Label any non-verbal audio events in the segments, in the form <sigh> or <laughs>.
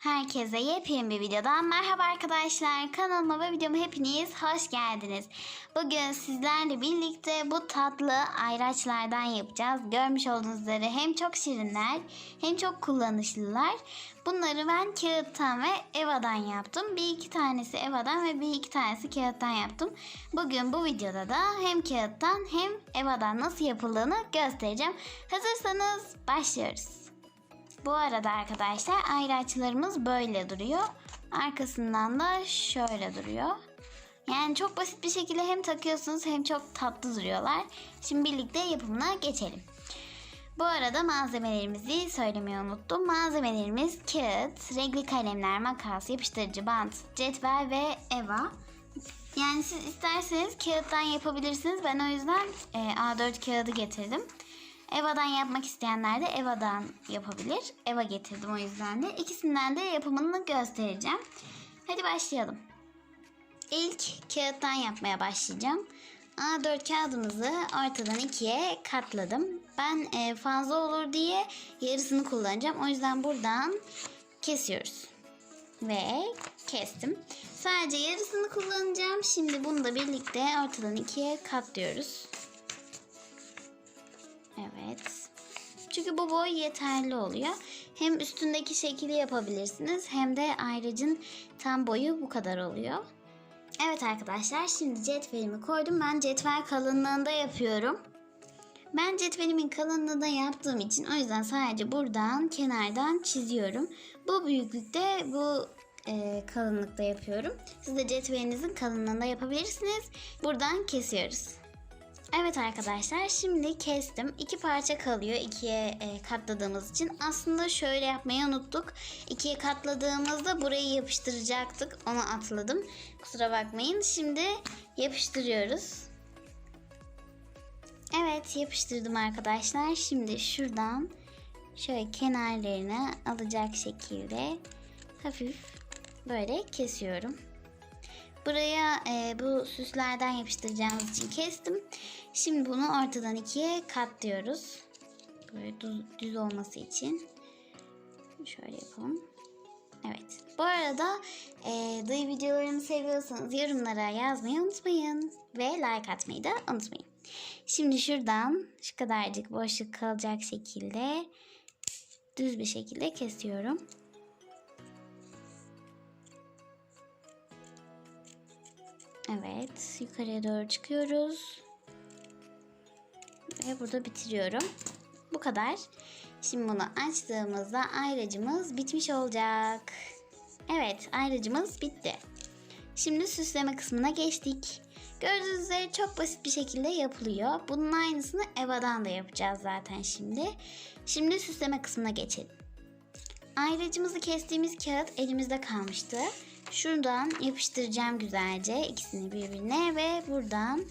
Herkese yepyeni bir videodan merhaba arkadaşlar. Kanalıma ve videoma hepiniz hoş geldiniz. Bugün sizlerle birlikte bu tatlı ayraçlardan yapacağız. Görmüş olduğunuz üzere hem çok şirinler hem çok kullanışlılar. Bunları ben kağıttan ve evadan yaptım. Bir iki tanesi evadan ve bir iki tanesi kağıttan yaptım. Bugün bu videoda da hem kağıttan hem evadan nasıl yapıldığını göstereceğim. Hazırsanız başlıyoruz. Bu arada arkadaşlar ayraçlarımız böyle duruyor. Arkasından da şöyle duruyor. Yani çok basit bir şekilde hem takıyorsunuz hem çok tatlı duruyorlar. Şimdi birlikte yapımına geçelim. Bu arada malzemelerimizi söylemeyi unuttum. Malzemelerimiz kağıt, renkli kalemler, makas, yapıştırıcı bant, cetvel ve eva. Yani siz isterseniz kağıttan yapabilirsiniz. Ben o yüzden e, A4 kağıdı getirdim. Eva'dan yapmak isteyenler de Eva'dan yapabilir. Eva getirdim o yüzden de. İkisinden de yapımını göstereceğim. Hadi başlayalım. İlk kağıttan yapmaya başlayacağım. A4 kağıdımızı ortadan ikiye katladım. Ben e, fazla olur diye yarısını kullanacağım. O yüzden buradan kesiyoruz. Ve kestim. Sadece yarısını kullanacağım. Şimdi bunu da birlikte ortadan ikiye katlıyoruz. Evet. Çünkü bu boy yeterli oluyor. Hem üstündeki şekli yapabilirsiniz hem de ayracın tam boyu bu kadar oluyor. Evet arkadaşlar şimdi cetvelimi koydum. Ben cetvel kalınlığında yapıyorum. Ben cetvelimin kalınlığında yaptığım için o yüzden sadece buradan kenardan çiziyorum. Bu büyüklükte bu e, kalınlıkta yapıyorum. Siz de cetvelinizin kalınlığında yapabilirsiniz. Buradan kesiyoruz. Evet arkadaşlar şimdi kestim. İki parça kalıyor ikiye e, katladığımız için. Aslında şöyle yapmayı unuttuk. İkiye katladığımızda burayı yapıştıracaktık. Onu atladım. Kusura bakmayın. Şimdi yapıştırıyoruz. Evet yapıştırdım arkadaşlar. Şimdi şuradan şöyle kenarlarını alacak şekilde hafif böyle kesiyorum. Buraya e, bu süslerden yapıştıracağımız için kestim. Şimdi bunu ortadan ikiye katlıyoruz. Böyle düz, düz olması için. Şöyle yapalım. Evet. Bu arada e, dayı videolarımı seviyorsanız yorumlara yazmayı unutmayın. Ve like atmayı da unutmayın. Şimdi şuradan şu kadarcık boşluk kalacak şekilde düz bir şekilde kesiyorum. Evet, yukarıya doğru çıkıyoruz. Ve burada bitiriyorum. Bu kadar. Şimdi bunu açtığımızda ayracımız bitmiş olacak. Evet, ayracımız bitti. Şimdi süsleme kısmına geçtik. Gördüğünüz üzere çok basit bir şekilde yapılıyor. Bunun aynısını Eva'dan da yapacağız zaten şimdi. Şimdi süsleme kısmına geçelim. Ayracımızı kestiğimiz kağıt elimizde kalmıştı. Şuradan yapıştıracağım güzelce ikisini birbirine ve buradan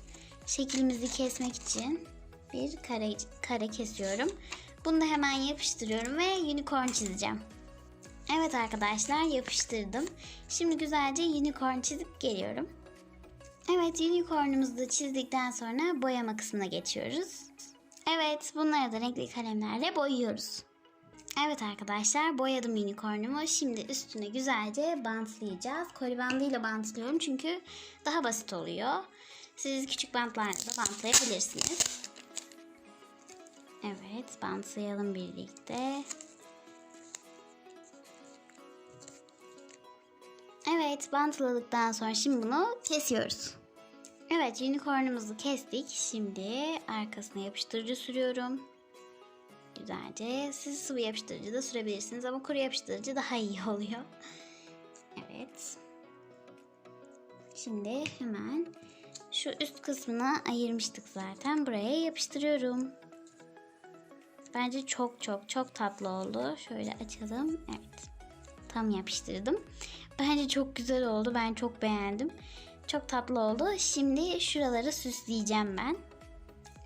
şeklimizi kesmek için bir kare, kare kesiyorum. Bunu da hemen yapıştırıyorum ve unicorn çizeceğim. Evet arkadaşlar yapıştırdım. Şimdi güzelce unicorn çizip geliyorum. Evet unicornumuzu da çizdikten sonra boyama kısmına geçiyoruz. Evet bunları da renkli kalemlerle boyuyoruz. Evet arkadaşlar boyadım unicornumu. Şimdi üstüne güzelce bantlayacağız. Koli bandıyla bantlıyorum çünkü daha basit oluyor. Siz küçük bantlarla da bantlayabilirsiniz. Evet bantlayalım birlikte. Evet bantladıktan sonra şimdi bunu kesiyoruz. Evet unicornumuzu kestik. Şimdi arkasına yapıştırıcı sürüyorum. Güzelce. Siz sıvı yapıştırıcı da sürebilirsiniz ama kuru yapıştırıcı daha iyi <laughs> oluyor. Evet. Şimdi hemen şu üst kısmına ayırmıştık zaten. Buraya yapıştırıyorum. Bence çok çok çok tatlı oldu. Şöyle açalım. Evet. Tam yapıştırdım. Bence çok güzel oldu. Ben çok beğendim. Çok tatlı oldu. Şimdi şuraları süsleyeceğim ben.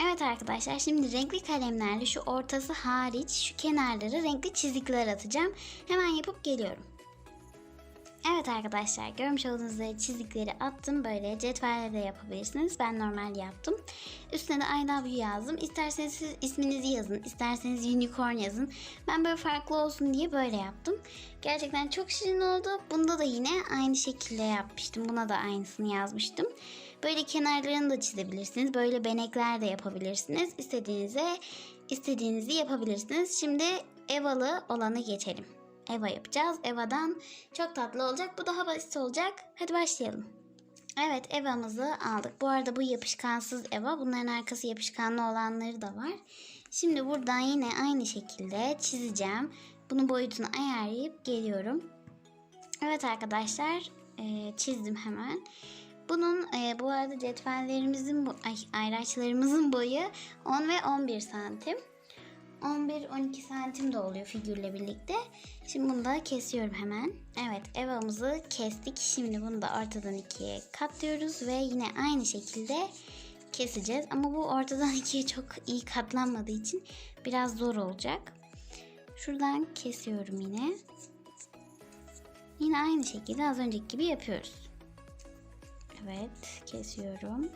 Evet arkadaşlar şimdi renkli kalemlerle şu ortası hariç şu kenarları renkli çizikler atacağım. Hemen yapıp geliyorum. Evet arkadaşlar görmüş olduğunuz üzere çizikleri attım. Böyle cetvelle de yapabilirsiniz. Ben normal yaptım. Üstüne de I love you yazdım. İsterseniz siz isminizi yazın. isterseniz unicorn yazın. Ben böyle farklı olsun diye böyle yaptım. Gerçekten çok şirin oldu. Bunda da yine aynı şekilde yapmıştım. Buna da aynısını yazmıştım. Böyle kenarlarını da çizebilirsiniz. Böyle benekler de yapabilirsiniz. İstediğinize istediğinizi yapabilirsiniz. Şimdi evalı olanı geçelim. Eva yapacağız. Eva'dan çok tatlı olacak. Bu daha basit olacak. Hadi başlayalım. Evet Eva'mızı aldık. Bu arada bu yapışkansız Eva. Bunların arkası yapışkanlı olanları da var. Şimdi buradan yine aynı şekilde çizeceğim. Bunun boyutunu ayarlayıp geliyorum. Evet arkadaşlar e, çizdim hemen. Bunun e, bu arada cetvellerimizin ayraçlarımızın boyu 10 ve 11 santim. 11-12 santim de oluyor figürle birlikte. Şimdi bunu da kesiyorum hemen. Evet evamızı kestik. Şimdi bunu da ortadan ikiye katlıyoruz ve yine aynı şekilde keseceğiz. Ama bu ortadan <laughs> ikiye çok iyi katlanmadığı için biraz zor olacak. Şuradan kesiyorum yine. Yine aynı şekilde az önceki gibi yapıyoruz. Evet kesiyorum.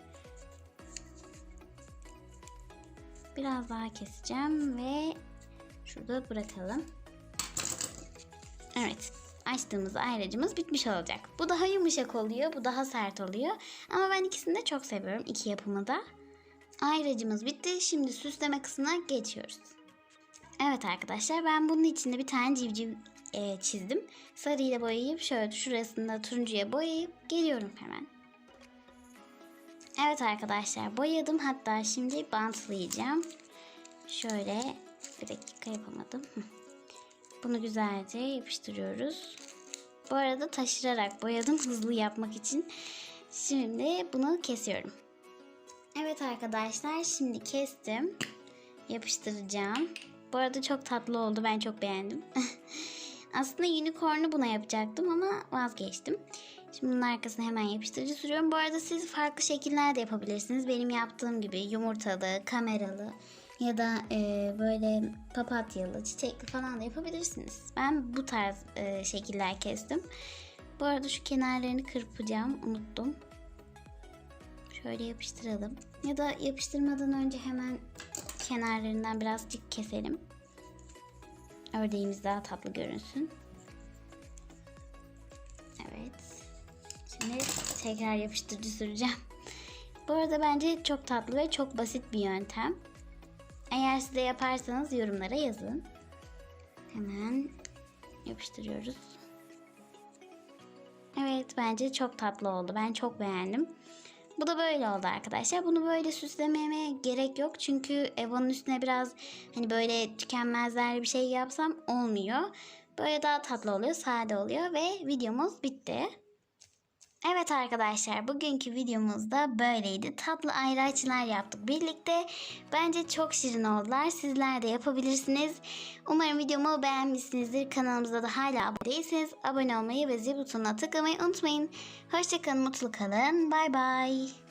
Biraz daha keseceğim ve şurada bırakalım. Evet açtığımız ayracımız bitmiş olacak. Bu daha yumuşak oluyor, bu daha sert oluyor. Ama ben ikisini de çok seviyorum, iki yapımı da. Ayracımız bitti. Şimdi süsleme kısmına geçiyoruz. Evet arkadaşlar ben bunun içinde bir tane civciv e, çizdim. Sarıyla boyayıp şöyle şurasında turuncuya boyayıp geliyorum hemen. Evet arkadaşlar boyadım hatta şimdi bantlayacağım. Şöyle bir dakika yapamadım. Bunu güzelce yapıştırıyoruz. Bu arada taşırarak boyadım hızlı yapmak için. Şimdi bunu kesiyorum. Evet arkadaşlar şimdi kestim. Yapıştıracağım. Bu arada çok tatlı oldu. Ben çok beğendim. <laughs> Aslında unicorn'u buna yapacaktım ama vazgeçtim. Şimdi bunun arkasına hemen yapıştırıcı sürüyorum. Bu arada siz farklı şekiller de yapabilirsiniz. Benim yaptığım gibi yumurtalı, kameralı ya da e, böyle papatyalı, çiçekli falan da yapabilirsiniz. Ben bu tarz e, şekiller kestim. Bu arada şu kenarlarını kırpacağım. Unuttum. Şöyle yapıştıralım. Ya da yapıştırmadan önce hemen kenarlarından birazcık keselim. Ördeğimiz daha tatlı görünsün. Şimdi tekrar yapıştırıcı süreceğim. Bu arada bence çok tatlı ve çok basit bir yöntem. Eğer siz de yaparsanız yorumlara yazın. Hemen yapıştırıyoruz. Evet bence çok tatlı oldu. Ben çok beğendim. Bu da böyle oldu arkadaşlar. Bunu böyle süslememe gerek yok. Çünkü Eva'nın üstüne biraz hani böyle tükenmezler bir şey yapsam olmuyor. Böyle daha tatlı oluyor, sade oluyor ve videomuz bitti. Evet arkadaşlar bugünkü videomuz da böyleydi. Tatlı ayraçlar yaptık birlikte. Bence çok şirin oldular. Sizler de yapabilirsiniz. Umarım videomu beğenmişsinizdir. Kanalımıza da hala abone değilseniz abone olmayı ve zil butonuna tıklamayı unutmayın. Hoşçakalın, mutlu kalın. Bay bay.